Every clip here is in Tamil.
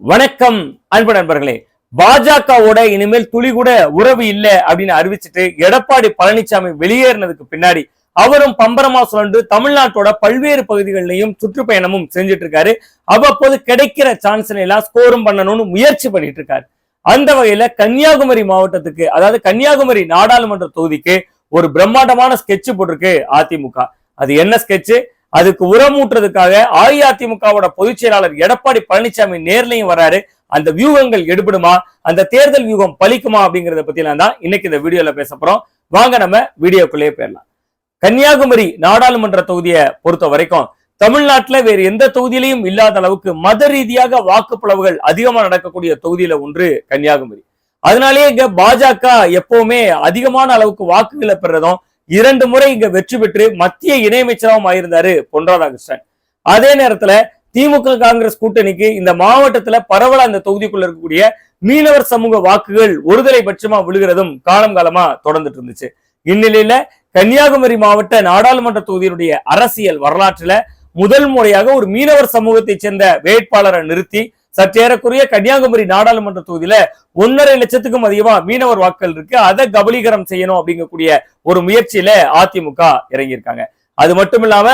வணக்கம் அன்பு நண்பர்களே. பாஜகவோட இனிமேல் துளி கூட உறவு இல்லை அப்படின்னு அறிவிச்சிட்டு எடப்பாடி பழனிசாமி வெளியேறினதுக்கு பின்னாடி அவரும் பம்பரமா சுழன்று தமிழ்நாட்டோட பல்வேறு பகுதிகளிலையும் சுற்றுப்பயணமும் செஞ்சுட்டு இருக்காரு. அவ்வப்போது கிடைக்கிற சான்ஸ்ல எல்லாம் ஸ்கோரும் பண்ணணும்னு முயற்சி பண்ணிட்டு இருக்காரு. அந்த வகையில கன்னியாகுமரி மாவட்டத்துக்கு அதாவது கன்னியாகுமரி நாடாளுமன்ற தொகுதிக்கு ஒரு பிரம்மாண்டமான ஸ்கெட்ச் போட்டிருக்கு அதிமுக. அது என்ன ஸ்கெட்ச் அதுக்கு உரமூட்டுறதுக்காக அஇஅதிமுகவோட பொதுச் செயலாளர் எடப்பாடி பழனிசாமி நேர்லயும் வராரு. அந்த வியூகங்கள் எடுபடுமா? அந்த தேர்தல் வியூகம் பலிக்குமா அப்படிங்கறத பத்தி தான் இன்னைக்கு இந்த வீடியோல பேச போறோம். வாங்க நம்ம வீடியோக்குள்ளேயே போயிடலாம். கன்னியாகுமரி நாடாளுமன்ற தொகுதியை பொறுத்த வரைக்கும் தமிழ்நாட்டுல வேறு எந்த தொகுதியிலையும் இல்லாத அளவுக்கு மத ரீதியாக வாக்குப்பளவுகள் அதிகமா நடக்கக்கூடிய தொகுதியில ஒன்று கன்னியாகுமரி. அதனாலேயே இங்க பாஜக எப்பவுமே அதிகமான அளவுக்கு வாக்குகளை பெறதும் இரண்டு முறை இங்க வெற்றி பெற்று மத்திய இணையமைச்சராகவும் ஆயிருந்தாரு பொன் ராதாகிருஷ்ணன் அதே நேரத்துல திமுக காங்கிரஸ் கூட்டணிக்கு இந்த மாவட்டத்துல பரவல அந்த தொகுதிக்குள்ள இருக்கக்கூடிய மீனவர் சமூக வாக்குகள் ஒருதலை பட்சமா விழுகிறதும் காலம் காலமா தொடர்ந்துட்டு இருந்துச்சு. இந்நிலையில கன்னியாகுமரி மாவட்ட நாடாளுமன்ற தொகுதியினுடைய அரசியல் வரலாற்றுல முதல் முறையாக ஒரு மீனவர் சமூகத்தை சேர்ந்த வேட்பாளரை நிறுத்தி சற்றேறக்குரிய கன்னியாகுமரி நாடாளுமன்ற தொகுதியில ஒன்னரை லட்சத்துக்கும் அதிகமா மீனவர் வாக்குகள் இருக்கு. அதை கபலீகரம் செய்யணும் அப்படிங்கக்கூடிய ஒரு முயற்சியில அதிமுக இறங்கியிருக்காங்க. அது மட்டும் இல்லாம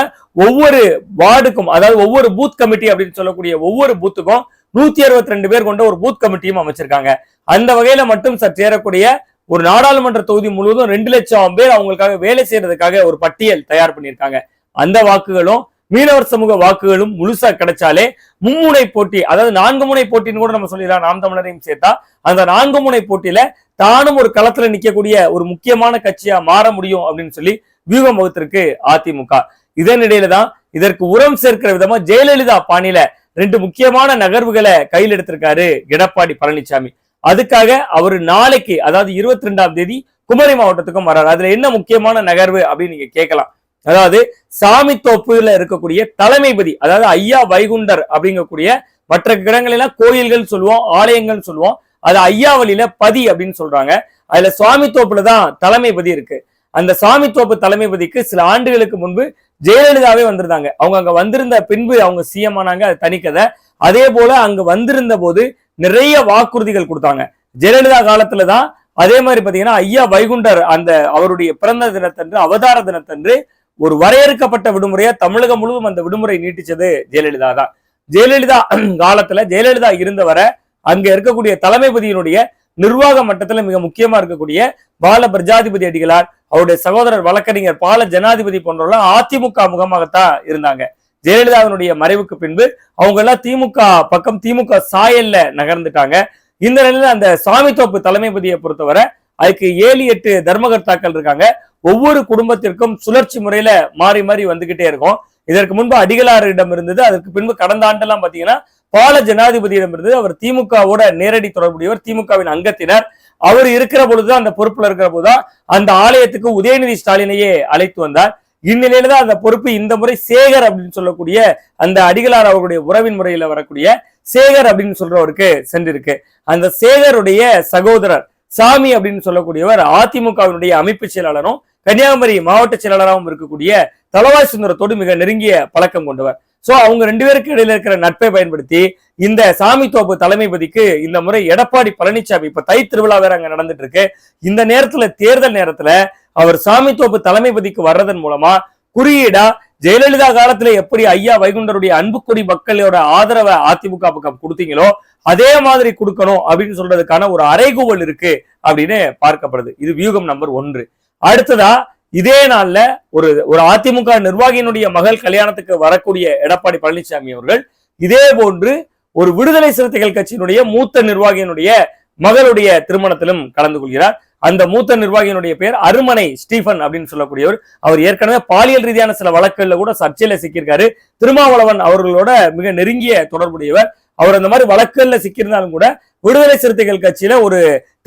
ஒவ்வொரு வார்டுக்கும் அதாவது ஒவ்வொரு பூத் கமிட்டி அப்படின்னு சொல்லக்கூடிய ஒவ்வொரு பூத்துக்கும் நூத்தி அறுபத்தி ரெண்டு பேர் கொண்ட ஒரு பூத் கமிட்டியும் அமைச்சிருக்காங்க. அந்த வகையில மட்டும் சற்றேறக்கூடிய ஒரு நாடாளுமன்ற தொகுதி முழுவதும் ரெண்டு லட்சம் பேர் அவங்களுக்காக வேலை செய்யறதுக்காக ஒரு பட்டியல் தயார் பண்ணியிருக்காங்க. அந்த வாக்குகளும் மீனவர் சமூக வாக்குகளும் முழுசா கிடைச்சாலே மும்முனை போட்டி அதாவது நான்கு முனை போட்டின்னு கூட நம்ம சொல்லிடலாம். நாம் தமிழரையும் சேர்த்தா அந்த நான்கு முனை போட்டியில தானும் ஒரு களத்துல நிக்கக்கூடிய ஒரு முக்கியமான கட்சியா மாற முடியும் அப்படின்னு சொல்லி வியூகம் வகுத்திருக்கு அதிமுக. இதனிடையில தான் இதற்கு உரம் சேர்க்கிற விதமா ஜெயலலிதா பாணியில ரெண்டு முக்கியமான நகர்வுகளை கையில் எடுத்திருக்காரு எடப்பாடி பழனிசாமி அதுக்காக அவர் நாளைக்கு அதாவது இருபத்தி ரெண்டாம் தேதி குமரி மாவட்டத்துக்கும் வர்றாரு அதுல என்ன முக்கியமான நகர்வு அப்படின்னு நீங்க கேட்கலாம். அதாவது சாமித்தோப்புல இருக்கக்கூடிய தலைமைபதி அதாவது ஐயா வைகுண்டர் அப்படிங்கக்கூடிய மற்ற கிடங்களெல்லாம் கோயில்கள் சொல்லுவோம் ஆலயங்கள் சொல்லுவோம். அது ஐயாவளியில பதி அப்படின்னு சொல்றாங்க. அதுல சுவாமித்தோப்புல தான் தலைமைபதி இருக்கு. அந்த சாமி தோப்பு தலைமைபதிக்கு சில ஆண்டுகளுக்கு முன்பு ஜெயலலிதாவே வந்திருந்தாங்க. அவங்க அங்க வந்திருந்த பின்பு அவங்க சிஎம் ஆனாங்க அது தனிக்கதை அதே போல அங்க வந்திருந்த போது நிறைய வாக்குறுதிகள் கொடுத்தாங்க. ஜெயலலிதா காலத்துல தான் அதே மாதிரி பாத்தீங்கன்னா ஐயா வைகுண்டர் அந்த அவருடைய பிறந்த தினத்தன்று அவதார தினத்தன்று ஒரு வரையறுக்கப்பட்ட விடுமுறையா தமிழகம் முழுவதும் அந்த விடுமுறை நீட்டிச்சது ஜெயலலிதா தான். ஜெயலலிதா காலத்துல ஜெயலலிதா இருந்தவரை அங்க இருக்கக்கூடிய தலைமைபதியினுடைய நிர்வாக மட்டத்துல மிக முக்கியமா இருக்கக்கூடிய பால பிரஜாதிபதி அடிகளார் அவருடைய சகோதரர் வழக்கறிஞர் பால ஜனாதிபதி போன்றவெல்லாம் அதிமுக முகமாகத்தான் இருந்தாங்க. ஜெயலலிதாவினுடைய மறைவுக்கு பின்பு அவங்க எல்லாம் திமுக பக்கம் திமுக சாயல்ல நகர்ந்துட்டாங்க. இந்த நிலையில அந்த சாமித்தோப்பு தலைமைபதியை பொறுத்தவரை அதுக்கு ஏழு எட்டு தர்மகர்த்தாக்கள் இருக்காங்க. ஒவ்வொரு குடும்பத்திற்கும் சுழற்சி முறையில மாறி மாறி வந்துகிட்டே இருக்கும். இதற்கு முன்பு அடிகளாரிடம் இருந்தது. அதற்கு பின்பு கடந்த ஆண்டெல்லாம் பாத்தீங்கன்னா பால ஜனாதிபதியிடம் இருந்தது அவர் திமுகவோட நேரடி தொடர்புடையவர் திமுகவின் அங்கத்தினர். அவர் இருக்கிற பொழுதுதான் அந்த பொறுப்புல இருக்கிற போதுதான் அந்த ஆலயத்துக்கு உதயநிதி ஸ்டாலினையே அழைத்து வந்தார். இந்நிலையில தான் அந்த பொறுப்பு இந்த முறை சேகர் அப்படின்னு சொல்லக்கூடிய அந்த அடிகளார் அவர்களுடைய உறவின் முறையில வரக்கூடிய சேகர் அப்படின்னு சொல்றவருக்கு சென்றிருக்கு. அந்த சேகருடைய சகோதரர் சாமி அப்படின்னு சொல்லக்கூடியவர் அதிமுகவினுடைய அமைப்பு செயலாளரும் கன்னியாகுமரி மாவட்ட செயலாளராகவும் இருக்கக்கூடிய தலவாய் சுந்தரத்தோடு மிக நெருங்கிய பழக்கம் கொண்டவர். சோ அவங்க ரெண்டு பேருக்கு இடையில இருக்கிற நட்பை பயன்படுத்தி இந்த சாமி தோப்பு தலைமைபதிக்கு இந்த முறை எடப்பாடி பழனிசாமி இப்ப தை திருவிழா வேற அங்க நடந்துட்டு இருக்கு இந்த நேரத்துல தேர்தல் நேரத்துல அவர் சாமி தோப்பு தலைமைபதிக்கு வர்றதன் மூலமா குறியீடா ஜெயலலிதா காலத்துல எப்படி ஐயா வைகுண்டருடைய அன்புக்குடி மக்களோட ஆதரவை அதிமுக பக்கம் கொடுத்தீங்களோ அதே மாதிரி கொடுக்கணும் அப்படின்னு சொல்றதுக்கான ஒரு அறைகூவல் இருக்கு அப்படின்னு பார்க்கப்படுது. இது வியூகம் நம்பர் ஒன்று. அடுத்ததா இதே நாள்ல ஒரு ஒரு அதிமுக நிர்வாகியினுடைய மகள் கல்யாணத்துக்கு வரக்கூடிய எடப்பாடி பழனிசாமி அவர்கள் இதே போன்று ஒரு விடுதலை சிறுத்தைகள் கட்சியினுடைய மூத்த நிர்வாகியினுடைய மகளுடைய திருமணத்திலும் கலந்து கொள்கிறார். அந்த மூத்த நிர்வாகியினுடைய பெயர் அருமனை ஸ்டீஃபன் அப்படின்னு சொல்லக்கூடியவர். அவர் ஏற்கனவே பாலியல் ரீதியான சில வழக்குகள்ல கூட சர்ச்சையில சிக்கியிருக்காரு. திருமாவளவன் அவர்களோட மிக நெருங்கிய தொடர்புடையவர். அவர் அந்த மாதிரி வழக்குகள்ல சிக்கியிருந்தாலும் கூட விடுதலை சிறுத்தைகள் கட்சியில ஒரு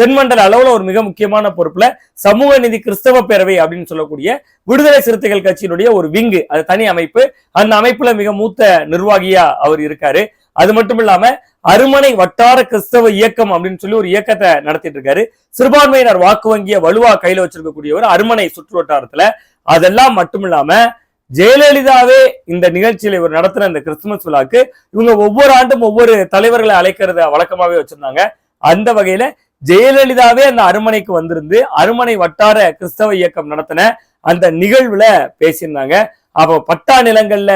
தென்மண்டல அளவுல ஒரு மிக முக்கியமான பொறுப்புல சமூக நிதி கிறிஸ்தவ பேரவை அப்படின்னு சொல்லக்கூடிய விடுதலை சிறுத்தைகள் கட்சியினுடைய ஒரு விங்கு. அது தனி அமைப்பு. அந்த அமைப்புல மிக மூத்த நிர்வாகியா அவர் இருக்காரு. அது மட்டும் இல்லாம அருமனை வட்டார கிறிஸ்தவ இயக்கம் அப்படின்னு சொல்லி ஒரு இயக்கத்தை நடத்திட்டு இருக்காரு. சிறுபான்மையினர் வாக்கு வங்கிய வலுவா கையில வச்சிருக்கக்கூடியவர் அருமனை சுற்று வட்டாரத்துல. அதெல்லாம் மட்டும் இல்லாம ஜெயலலிதாவே இந்த நிகழ்ச்சியில இவர் நடத்துற இந்த கிறிஸ்துமஸ் விழாக்கு இவங்க ஒவ்வொரு ஆண்டும் ஒவ்வொரு தலைவர்களை அழைக்கிறத வழக்கமாவே வச்சிருந்தாங்க. அந்த வகையில ஜெயலலிதாவே அந்த அருமனைக்கு வந்திருந்து அருமனை வட்டார கிறிஸ்தவ இயக்கம் நடத்தின அந்த நிகழ்வுல பேசியிருந்தாங்க. அப்போ பட்டா நிலங்கள்ல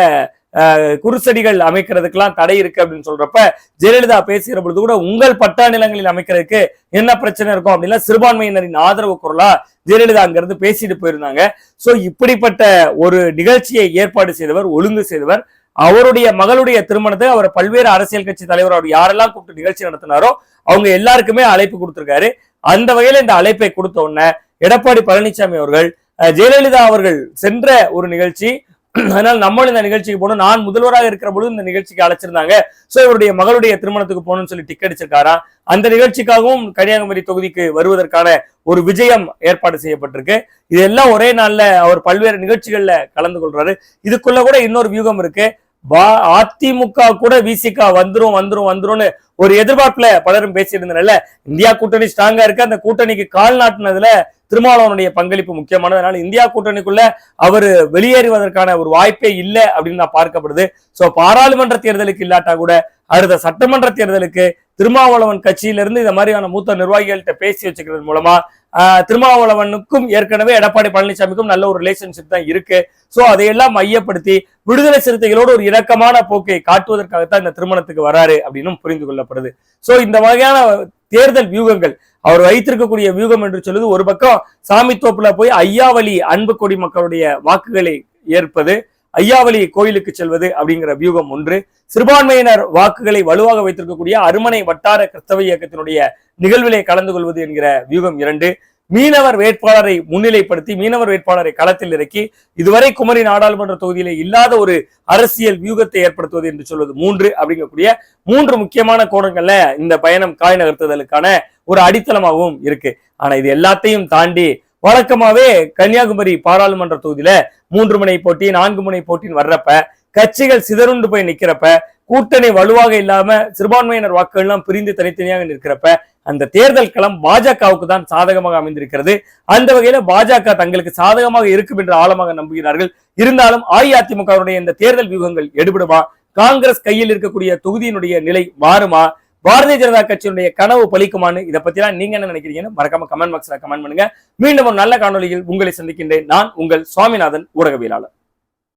குருசடிகள் அமைக்கிறதுக்கெல்லாம் தடை இருக்கு அப்படின்னு சொல்றப்ப ஜெயலலிதா பேசுகிற பொழுது கூட உங்கள் பட்டா நிலங்களில் அமைக்கிறதுக்கு என்ன பிரச்சனை இருக்கும்? அப்படின்னா சிறுபான்மையினரின் ஆதரவு குரலா ஜெயலலிதா அங்கிருந்து பேசிட்டு போயிருந்தாங்க. சோ இப்படிப்பட்ட ஒரு நிகழ்ச்சியை ஏற்பாடு செய்தவர் ஒழுங்கு செய்தவர் அவருடைய மகளுடைய திருமணத்தை அவர் பல்வேறு அரசியல் கட்சி தலைவர் அவர் யாரெல்லாம் கூப்பிட்டு நிகழ்ச்சி நடத்தினாரோ அவங்க எல்லாருக்குமே அழைப்பு கொடுத்திருக்காரு. அந்த வகையில இந்த அழைப்பை கொடுத்த உடனே எடப்பாடி பழனிசாமி அவர்கள் அஹ், ஜெயலலிதா அவர்கள் சென்ற ஒரு நிகழ்ச்சி அதனால் நம்மளும் இந்த நிகழ்ச்சிக்கு போகணும். நான் முதல்வராக இருக்கிற பொழுது இந்த நிகழ்ச்சிக்கு அழைச்சிருந்தாங்க. சோ இவருடைய மகளுடைய திருமணத்துக்கு போகணும்னு சொல்லி டிக்கெட் அடிச்சிருக்காராம் அந்த நிகழ்ச்சிக்காகவும் கன்னியாகுமரி தொகுதிக்கு வருவதற்கான ஒரு விஜயம் ஏற்பாடு செய்யப்பட்டிருக்கு. இதெல்லாம் ஒரே நாள்ல அவர் பல்வேறு நிகழ்ச்சிகள்ல கலந்து கொள்றாரு. இதுக்குள்ள கூட இன்னொரு வியூகம் இருக்கு. அதிமுக கூட விசிகா வந்துரும் வந்துரும் வந்துரும்னு ஒரு எதிர்பார்ப்புல பலரும் பேசியிருந்தனால இந்தியா கூட்டணி ஸ்ட்ராங்கா இருக்கு. அந்த கூட்டணிக்கு கால் நாட்டினதுல திருமாவளவனுடைய பங்களிப்பு முக்கியமானது அதனால இந்தியா கூட்டணிக்குள்ள அவர் வெளியேறுவதற்கான ஒரு வாய்ப்பே இல்லை அப்படின்னு நான் பார்க்கப்படுது. சோ பாராளுமன்ற தேர்தலுக்கு இல்லாட்டா கூட அடுத்த சட்டமன்ற தேர்தலுக்கு திருமாவளவன் கட்சியிலிருந்து இந்த மாதிரியான மூத்த நிர்வாகிகள்கிட்ட பேசி வச்சுக்கிறது மூலமா திருமாவளவனுக்கும் ஏற்கனவே எடப்பாடி பழனிசாமிக்கும் நல்ல ஒரு ரிலேஷன்ஷிப் தான் இருக்கு. ஸோ அதையெல்லாம் மையப்படுத்தி விடுதலை சிறுத்தைகளோடு ஒரு இணக்கமான போக்கை காட்டுவதற்காகத்தான் இந்த திருமணத்துக்கு வராரு அப்படின்னு புரிந்து கொள்ளப்படுது. ஸோ இந்த வகையான தேர்தல் வியூகங்கள் அவர் வைத்திருக்கக்கூடிய வியூகம் என்று சொல்லுவது ஒரு பக்கம் சாமி தோப்புல போய் ஐயாவளி அன்பு கொடி மக்களுடைய வாக்குகளை ஏற்பது ஐயாவளி கோயிலுக்கு செல்வது அப்படிங்கிற வியூகம் ஒன்று. சிறுபான்மையினர் வாக்குகளை வலுவாக வைத்திருக்கக்கூடிய அருமனை வட்டார கிறிஸ்தவ இயக்கத்தினுடைய நிகழ்விலே கலந்து கொள்வது என்கிற வியூகம் இரண்டு. மீனவர் வேட்பாளரை முன்னிலைப்படுத்தி மீனவர் வேட்பாளரை களத்தில் இறக்கி இதுவரை குமரி நாடாளுமன்ற தொகுதியிலே இல்லாத ஒரு அரசியல் வியூகத்தை ஏற்படுத்துவது என்று சொல்வது மூன்று அப்படிங்கக்கூடிய மூன்று முக்கியமான கோணங்கள்ல இந்த பயணம் காய் நகர்த்துதலுக்கான ஒரு அடித்தளமாகவும் இருக்கு. ஆனா இது எல்லாத்தையும் தாண்டி வழக்கமாவே கன்னியாகுமரி பாராளுமன்ற தொகுதியில மூன்று முனை போட்டி நான்கு முனை போட்டின்னு வர்றப்ப கட்சிகள் சிதறுண்டு போய் நிக்கிறப்ப கூட்டணி வலுவாக இல்லாம சிறுபான்மையினர் வாக்குகள் எல்லாம் பிரிந்து தனித்தனியாக நிற்கிறப்ப அந்த தேர்தல் களம் பாஜகவுக்கு தான் சாதகமாக அமைந்திருக்கிறது. அந்த வகையில பாஜக தங்களுக்கு சாதகமாக இருக்கும் என்று ஆழமாக நம்புகிறார்கள். இருந்தாலும் அஇஅதிமுகவுடைய இந்த தேர்தல் வியூகங்கள் எடுபடுமா? காங்கிரஸ் கையில் இருக்கக்கூடிய தொகுதியினுடைய நிலை மாறுமா? பாரதிய ஜனதா கட்சியினுடைய கனவு பலிக்குமான்னு இதை பத்திலாம் நீங்க என்ன நினைக்கிறீங்கன்னு மறக்காம கமெண்ட் பாக்ஸ்ல கமெண்ட் பண்ணுங்க. மீண்டும் ஒரு நல்ல காணொளியில் உங்களை சந்திக்கின்றேன். நான் உங்கள் சுவாமிநாதன் ஊடகவியலாளர்.